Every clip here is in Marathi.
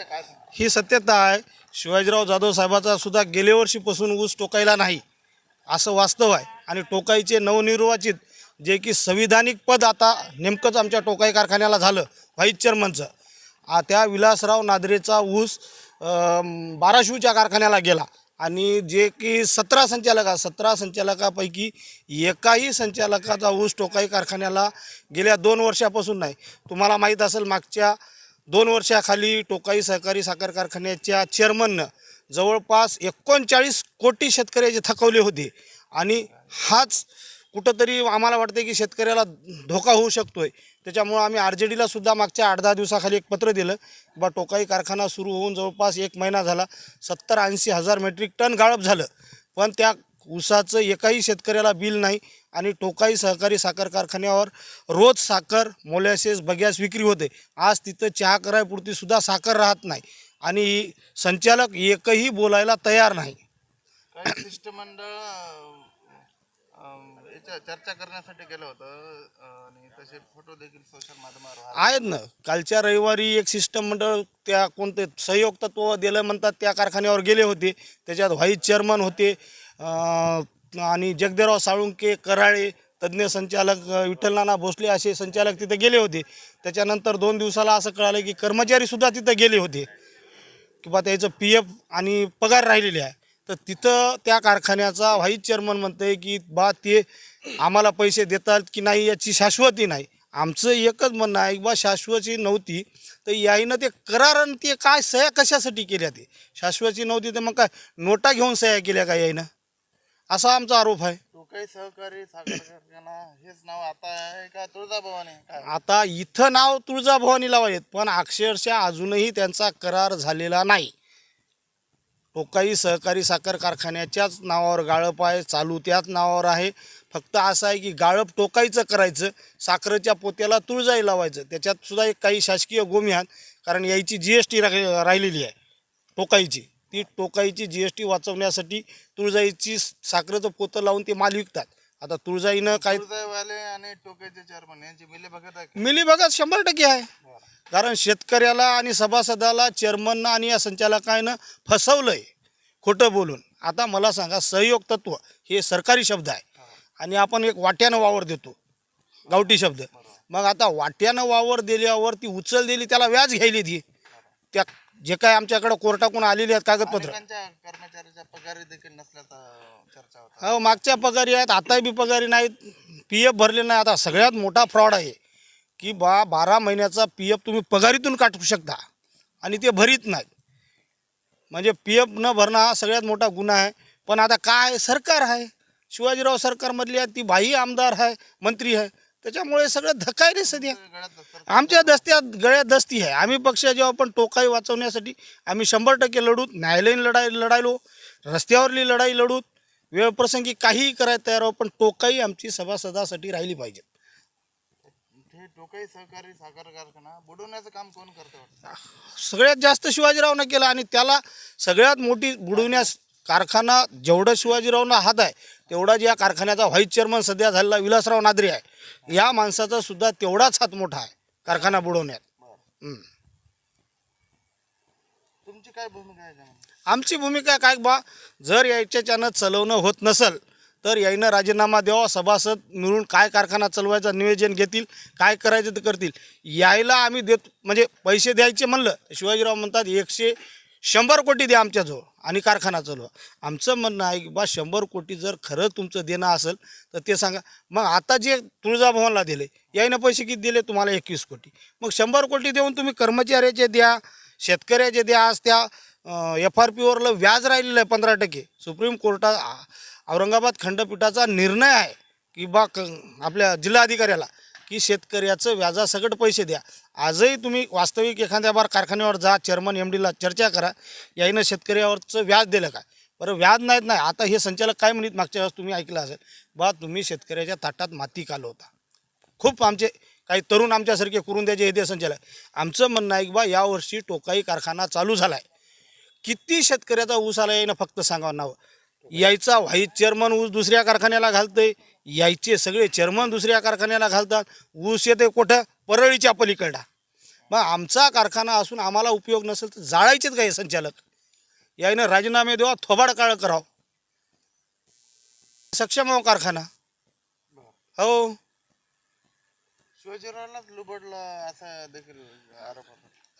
ही सत्यता आहे. शिवाजीराव जाधव साहेबाचा सुद्धा गेल्या वर्षीपासून ऊस टोकायला नाही. असं वास्तव आहे. आणि टोकाईचे नवनिर्वाचित जे की संविधानिक पद आता नेमकंच आमच्या टोकाई कारखान्याला झालं व्हाईस चेअरमनचं. त्या विलासराव नादरेचा ऊस बाराशिवच्या कारखान्याला गेला. आणि जे की सतरा संचालक सतरा संचालकापैकी एकाही संचालकाचा ऊस टोकाई कारखान्याला गेल्या दोन वर्षापासून नाही. तुम्हाला माहीत असेल मागच्या दोन वर्षाखाली टोकाई सहकारी साखर कारखान्याच्या चेअरमननं जवळपास एकोणचाळीस कोटी शेतकऱ्याचे थकवले होते. आणि हाच कुठंतरी आम्हाला वाटते की शेतकऱ्याला धोका होऊ शकतो आहे त्याच्यामुळं आम्ही आर जे डीला सुद्धा मागच्या आठ दहा दिवसाखाली एक पत्र दिलं बा टोकाई कारखाना सुरू होऊन जवळपास एक महिना झाला सत्तर ऐंशी हजार मेट्रिक टन गाळप झालं. पण त्या ऊसाचं एकाही शेतकऱ्याला बिल नाही आणि टोकाई सहकारी साखर कारखान्यावर रोज साखर मोलॅसेस बग्यास विक्री होते. आज तिथं चहा करायपुरती सुद्धा साखर राहत नाही. आणि संचालक एकही बोलायला तयार नाही. काही शिष्टमंडळ अं, अं, याच्या चर्चा करण्यासाठी गेलं होतं अं, आणि तसे फोटो देखील सोशल माध्यमावर आहेत ना. कालच्या रविवारी एक सिस्टम मंडळ त्या कोणते सहयोग तत्व दिलं म्हणतात त्या कारखान्यावर गेले होते. त्याच्यात व्हाईस चेअरमन होते. अं, आणि जगदेराव साळुंके कराळे तज्ज्ञ संचालक विठ्ठलनाना भोसले असे संचालक तिथे गेले होते. त्याच्यानंतर दोन दिवसाला असं कळालं की कर्मचारीसुद्धा तिथं गेले होते. किंवा त्याचं पी एफ आणि पगार राहिलेले आहे. तर तिथं त्या कारखान्याचा व्हाईस चेअरमन आहे की बा ते आम्हाला पैसे देतात की नाही याची शाश्वती नाही. आमचं एकच म्हणणं आहे बा शाश्वती नव्हती. तर याईनं ते करार आणि ते काय सह्या कशासाठी केल्या ते? शाश्वती नव्हती तर मग काय नोटा घेऊन सह्या केल्या का याईनं? असा आमचा आरोप आहे. टोकाई सहकारी साखर कारखाना हेच नाव आता आहे का तुळजाभवानी? काय? आता इथं नाव तुळजाभवानी लावायत पण अक्षरशः अजूनही त्यांचा करार झालेला नाही. टोकाई सहकारी साखर कारखान्याच्याच नावावर गाळप आहे चालू त्याच नावावर आहे. फक्त असं आहे की गाळप टोकाईचं करायचं साखरेच्या पोत्याला तुळजाई लावायचं. त्याच्यात सुद्धा एक काही शासकीय गोमी आहेत कारण याची जी एस टी राहिलेली आहे टोकाईची ती टोकाईची जी एस टी वाचवण्यासाठी तुळजाईची साखरेचं पोतं लावून ते माल विकतात. आता तुळजाईनं काय आणि टोकाईचे चेअरमन यांची मिली बघत आहे का? मिली बघत शंभर टक्के आहे. कारण शेतकऱ्याला आणि सभासदाला चेअरमननं आणि या संचालकानं फसवलं आहे खोटं बोलून. आता मला सांगा सहयोग तत्व हे सरकारी शब्द आहे. आणि आपण एक वाट्यानं वावर देतो. गावठी शब्द. मग आता वाट्यानं वावर दिल्यावर ती उचल दिली त्याला व्याज घ्यायली ती त्या जे काय आमच्याकडं कोर्टाकडून आलेली आहेत कागदपत्र. अनेकांच्या कर्मचाऱ्याच्या पगारी देखील नसल्याचा चर्चा होता हो मागच्या पगारी आहेत आताही बी पगारी नाहीत. पी एफ भरले नाही आता सगळ्यात मोठा फ्रॉड आहे की बा बारा महिन्याचा पी एफ तुम्ही पगारीतून काटू शकता आणि ते भरीत नाहीत. म्हणजे पी एफ न भरणं हा सगळ्यात मोठा गुन्हा आहे. पण आता काय सरकार आहे? शिवाजीराव सरकारमधली आहे ती बाई आमदार आहे मंत्री आहे. त्याच्यामुळे सगळं धकायले सध्या. गळ्यात दस्तर आमच्या दस्त्यात गळ्यात दस्ती आहे. आम्ही पक्ष जेव्हा पण टोकाई वाचवण्यासाठी आम्ही शंभर टक्के लढूत न्यायालयीन लढाई लढायलो रस्त्यावरली लढाई लढूत वेळप्रसंगी काहीही करायला तयार आहोत पण टोकाई आमची सभासदासाठी राहिली पाहिजे. टोकाई सहकारी साखर कारखाना बुडवण्याचं काम कोण करतं वाटतं? सगळ्यात जास्त शिवाजीरावनं केलं आणि त्याला सगळ्यात मोठी बुडवण्यास कारखाना जेवढं शिवाजीरावनं हात आहे तेवढाच या कारखान्याचा व्हाईस चेअरमन सध्या झालेला विलासराव नादरे आहे. या माणसाचा सुद्धा तेवढाच हात मोठा आहे कारखाना बुडवण्यात. हम्म. तुमची काय भूमिका आहे त्यामध्ये? आमची भूमिका काय बा जर याच्याच्यानं चालवणं होत नसेल तर याईनं राजीनामा द्यावा सभासद मिळून काय कारखाना चालवायचं नियोजन घेतील काय करायचं ते करतील. यायला आम्ही देत म्हणजे पैसे द्यायचे म्हणलं तर शिवाजीराव म्हणतात एकशे शंभर कोटी द्या आमच्याजवळ आणि कारखाना चालवा आमचं म्हणणं आहे की बा शंभर कोटी जर खरं तुमचं देणं असेल तर ते सांगा. मग आता जे तुळजाभवनला दिले याईनं पैसे किती दिले? तुम्हाला एकवीस कोटी. मग शंभर कोटी देऊन तुम्ही कर्मचाऱ्याचे द्या शेतकऱ्याचे द्या आज त्या एफ आर पीवरलं व्याज राहिलेलं आहे पंधरा टक्के. सुप्रीम कोर्टात औरंगाबाद खंडपीठाचा निर्णय आहे की बा क आपल्या जिल्हाधिकाऱ्याला. की शेतकऱ्याचं व्याजासकट पैसे द्या. आजही तुम्ही वास्तविक एखाद्या बार कारखान्यावर जा चेअरमन एम डीला चर्चा करा. याईनं शेतकऱ्यावरचं व्याज दिलं काय बरं व्याज नाहीत नाही आता हे संचालक काय म्हणत? मागच्या वेळेस तुम्ही ऐकलं असेल. बा तुम्ही शेतकऱ्याच्या ताटात माती काल होता खूप आमचे काही तरुण आमच्यासारखे करून द्यायचे हे ते संचालक. आमचं म्हणणं आहे की बा यावर्षी टोकाई कारखाना चालू झाला आहे किती शेतकऱ्याचा ऊस आला यानं फक्त सांगावं नावं. यायचा व्हाईस चेअरमन ऊस दुसऱ्या कारखान्याला घालतंय. यायचे सगळे चेअरमन दुसऱ्या कारखान्याला घालतात. ऊस येते कुठं? परळीच्या पलीकडा. मग आमचा कारखाना असून आम्हाला उपयोग नसेल तर जाळायचेच काय संचालक? यायनं राजीनामे देवा थोबाड काळ करावं. सक्षम हो कारखाना. हो. शिवाजीरावलाच लुबडला असा देखील आरोप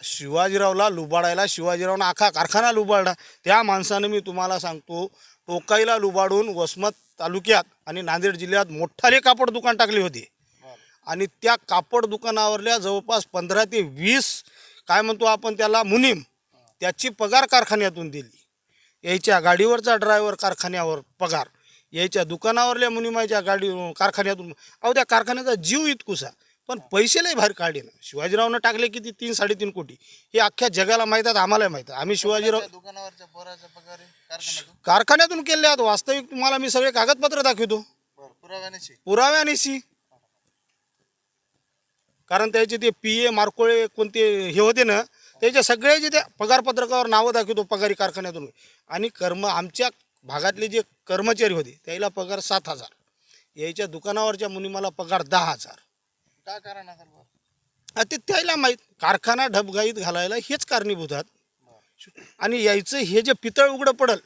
शिवाजीरावला लुबाडायला शिवाजीरावनं आखा कारखाना लुबाडला. त्या माणसानं मी तुम्हाला सांगतो टोकाईला लुबाडून वसमत तालुक्यात आणि नांदेड जिल्ह्यात मोठाले कापड दुकान टाकले होते. आणि त्या कापड दुकानावरल्या जवळपास पंधरा ते वीस काय म्हणतो आपण त्याला मुनीम त्याची पगार कारखान्यातून दिली. यायच्या गाडीवरचा ड्रायव्हर कारखान्यावर पगार यायच्या दुकानावरल्या मुनिमाच्या गाडी कारखान्यातून अहो त्या कारखान्याचा जीव इतकुसा. पण पैसे लय बाहेर काढले ना. शिवाजीरावनं टाकले किती? तीन साडेतीन कोटी. हे अख्ख्या जगाला माहीत आहेत आम्हालाही माहीत आहे आम्ही शिवाजीराव त्या दुकानावरच्या पोराच्या पगार? आहे कारखान्यातून? कारखान्यातून केले आहेत. वास्तविक तुम्हाला मी सगळे कागदपत्र दाखवतो. बरं पुराव्यानेची पुराव्यानिशी. कारण त्याचे ते पी ए मार्कोळे कोणते हे होते ना त्याच्या सगळ्याचे त्या पगारपत्रकावर नावं दाखवतो पगारी कारखान्यातून. आणि कर्म आमच्या भागातले जे कर्मचारी होते त्याला पगार सात हजार. याच्या दुकानावरच्या मुनिमाला पगार दहा हजार. का कारण असेल बरं? आ ते त्याला माहीत कारखाना ढबगाईत घालायला हेच कारणीभूत आहात. आणि यायचं हे जे पितळ उघडं पडल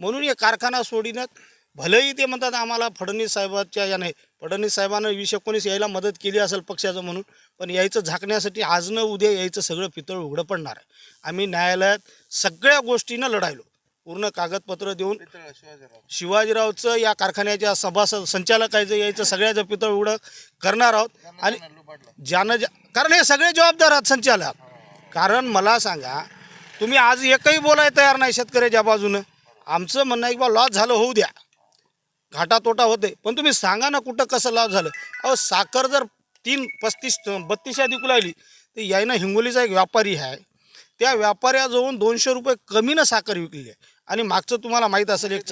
म्हणून हे कारखाना सोडिण्यात भलेही ते म्हणतात आम्हाला फडणवीस साहेबाच्या याने फडणवीस साहेबानं वीस एकोणीस यायला मदत केली असेल पक्षाचं म्हणून पण यायचं झाकण्यासाठी आजनं उद्या यायचं सगळं पितळ उघडं पडणार आहे. आम्ही न्यायालयात सगळ्या गोष्टीनं लढायलो. पूर्ण कागदपत्र देऊन शिवाजीरावचं या कारखान्याच्या सभासद संचालकाचं यायचं सगळ्याचं पितळ उघडं करणार आहोत. आणि ज्यानं ज्या कारण हे सगळे जबाबदार आहात संचालक. कारण मला सांगा तुम्ही आज एकही बोलायला तयार नाही शेतकऱ्याच्या बाजूनं. आमचं म्हणणं आहे की बा लॉस झालं होऊ द्या. घाटा तोटा होते. पण तुम्ही सांगा ना कुठं कसं लॉस झालं. अहो साखर जर तीन पस्तीस बत्तीस विकू लागली तर यायनं हिंगोलीचा एक व्यापारी आहे. त्या व्यापाऱ्याजवळून दोनशे रुपये कमीनं साखर विकली आहे. आणि मागचं तुम्हाला माहीत असेल एक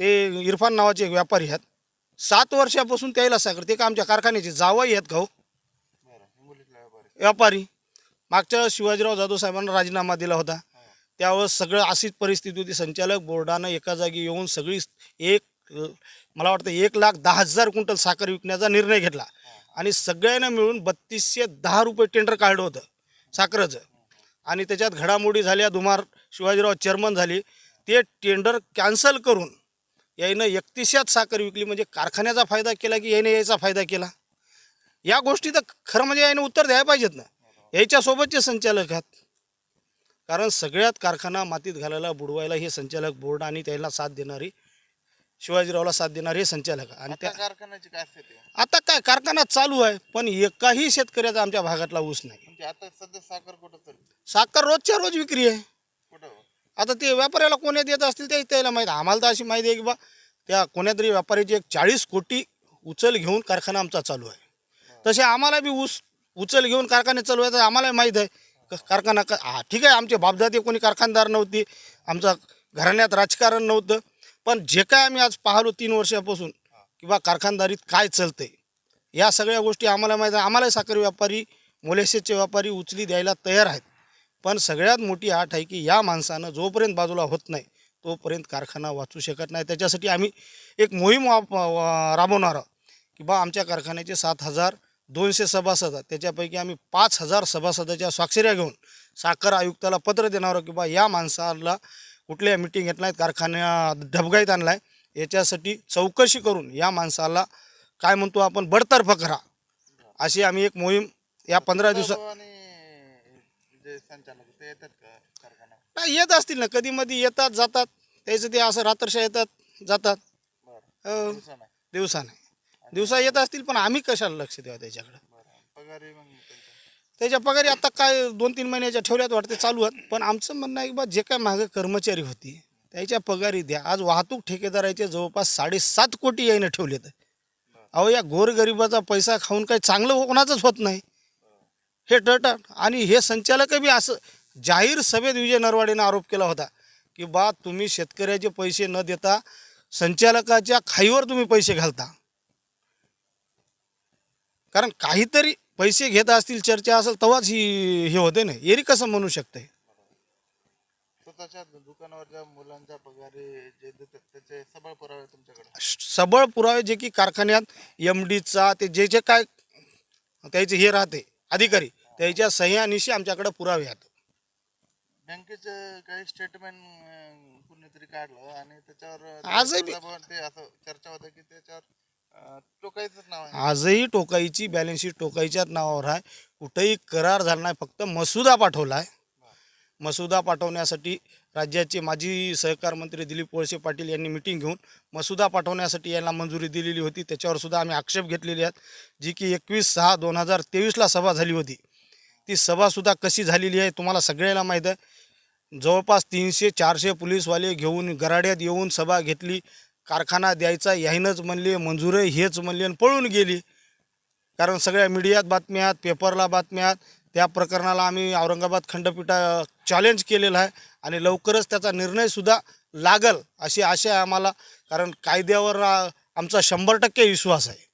ते इरफान नावाचे एक व्यापारी आहेत. सात वर्षापासून त्याला साखर ते का आमच्या कारखान्याचे जावई आहेत का हो. व्यापारी. मागच्या शिवाजीराव जाधव साहेबांना राजीनामा दिला होता. त्यावेळेस सगळं अशीच परिस्थिती होती. संचालक बोर्डानं एका जागी येऊन सगळी एक मला वाटतं एक लाख दहा हजार क्विंटल साखर विकण्याचा निर्णय घेतला. आणि सगळ्यांना मिळून बत्तीसशे दहा रुपये टेंडर काढलं होतं साखरेचं. आणि त्याच्यात घडामोडी झाल्या. दुमार शिवाजीराव चेअरमन झाले ते टेंडर कॅन्सल करून यायनं एकतीसशेच साखर विकली. म्हणजे कारखान्याचा फायदा केला की याने यायचा फायदा केला? या गोष्टी तर खरं म्हणजे याने उत्तर द्यायला पाहिजेत ना. याच्यासोबतचे संचालक आहेत. कारण सगळ्यात कारखाना मातीत घालायला बुडवायला हे संचालक बोर्ड आणि त्याला साथ देणारी शिवाजीरावला साथ देणारे हे संचालक. आणि त्या कारखान्याची काय स्थिती आहे? आता काय? कारखाना चालू आहे पण एकाही शेतकऱ्याचा आमच्या भागातला ऊस नाही. म्हणजे आता सध्या साखर कुठं साखर रोजच्या रोज विक्री आहे? आता ते व्यापाऱ्याला कोण्यात येत असतील ते त्याला माहीत. आम्हाला तर अशी माहिती आहे की बा त्या कोण्यातरी व्यापाऱ्याची एक चाळीस कोटी उचल घेऊन कारखाना आमचा चालू आहे. तसे आम्हाला बी ऊस उचल घेऊन कारखाने चालू आहे तर आम्हाला माहीत आहे. कारखाना का हा ठीक आहे आमचे बापदादे कोणी कारखानदार नव्हती आमचा घराण्यात राजकारण नव्हतं. पण जे काय आम्ही आज पाहलो तीन वर्षापासून किंवा कारखानदारीत काय चालतंय या सगळ्या गोष्टी आम्हाला माहीत आहे. आम्हाला साखर व्यापारी मोलेसेसचे व्यापारी उचली द्यायला तयार आहेत. पण सगळ्यात मोठी आठ आहे की या माणसानं जोपर्यंत बाजूला होत नाही तोपर्यंत कारखाना वाचू शकत नाही. त्याच्यासाठी आम्ही एक मोहीम राबवणार आहोत की बा आमच्या कारखान्याचे सात हजार दोनशे सभासद आहेत त्याच्यापैकी आम्ही पाच हजार सभासदाच्या स्वाक्षऱ्या घेऊन साखर आयुक्ताला पत्र देणार आहोत की बा या माणसाला कुठल्या मिटिंग घेत नाहीत कारखान्या ढबगाईत आणला आहे याच्यासाठी चौकशी करून या माणसाला काय म्हणतो आपण बडतर्फ करा. अशी आम्ही एक मोहीम या पंधरा दिवसात जे संचालक ते येतात का कारखाना नाही येत असतील ना. कधी मध्ये येतात जातात. त्याचं ते असं रात्रशा येतात जातात. बरं. दिवसा नाही. दिवसा नाही. दिवसा येत असतील पण आम्ही कशाला लक्ष द्यावं त्याच्याकडे? बरं. पगारी मग त्यांचा त्याच्या. पगारी आता काय दोन तीन महिन्याच्या ठेवल्यात वाटते चालू आहेत. पण आमचं म्हणणं आहे की बा जे काय मागं कर्मचारी होती त्याच्या पगारी द्या. आज वाहतूक ठेकेदाराचे जवळपास साडेसात कोटी यायनं ठेवलेत. अहो या गोरगरिबाचा पैसा खाऊन काही चांगलं कोणाचंच होत नाही. हे टट आणि हे संचालक बी असं जाहीर सभेत विजय नरवाडेनं आरोप केला होता की बा तुम्ही शेतकऱ्याचे पैसे न देता संचालकाच्या खाईवर तुम्ही पैसे घालता. कारण काहीतरी पैसे घेत असतील चर्चा असेल तेव्हाच ही हे होते ना. एरी कसं म्हणू शकते सबळ पुरावे जे की कारखान्यात एम डीचा ते जे जे काय त्याचे हे राहते अधिकारी त्याच्या सह्यानिशी आमच्याकडे पुरावे आहेत. बँकेचं काही स्टेटमेंट कुणीतरी काढलं आणि त्याच्यावर आजही बी- ते असं चर्चा होते की त्याच्यावर अं, टोकायचंच नाव आहे. आजही टोकाईची बॅलन्स शीट टोकाईच्याच नावावर आहे. कुठेही करार झाला नाही फक्त मसुदा पाठवला आहे. मसुदा पाठवण्यासाठी राज्याचे माजी सहकार मंत्री दिलीप वळसे पाटील यांनी मिटिंग घेऊन मसुदा पाठवण्यासाठी यांना मंजुरी दिलेली होती. त्याच्यावरसुद्धा आम्ही आक्षेप घेतलेले आहेत. जी की एकवीस सहा दोन हजार तेवीसला सभा झाली होती. ती सभासुद्धा कशी झालेली आहे तुम्हाला सगळ्यांना माहीत आहे. जवळपास तीनशे चारशे पोलीसवाले घेऊन गराड्यात येऊन सभा घेतली. कारखाना द्यायचा याहीनंच म्हणले मंजुरे हेच म्हणले आणि पळून गेली. कारण सगळ्या मीडियात बातम्यात पेपरला बातम्यात त्या प्रकरणाला आम्ही औरंगाबाद खंडपीठा चॅलेंज केलेलं आहे. आणि लवकरच त्याचा निर्णयसुद्धा लागल अशी आशा आहे आम्हाला. कारण कायद्यावर आमचा शंभर टक्के विश्वास आहे.